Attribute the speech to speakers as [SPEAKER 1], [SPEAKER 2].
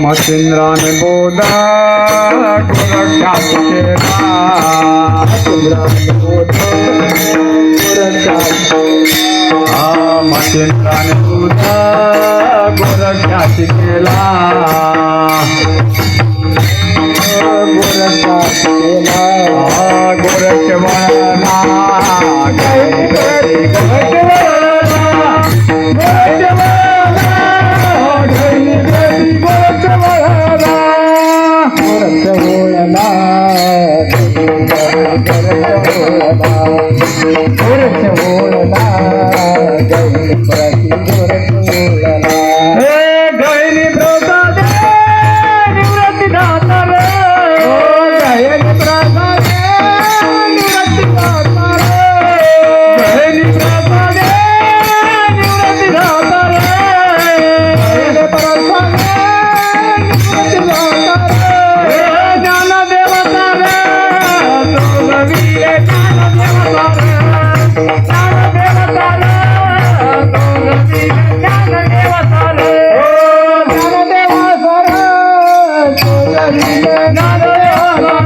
[SPEAKER 1] मचिंद्रान Bodha Gauraksha Sukhera मचिंद्रान Bodha Gauraksha Sukhera मचिंद्रान
[SPEAKER 2] Bodha
[SPEAKER 1] Gauraksha
[SPEAKER 2] Por favor, la gaula para ti. Narayan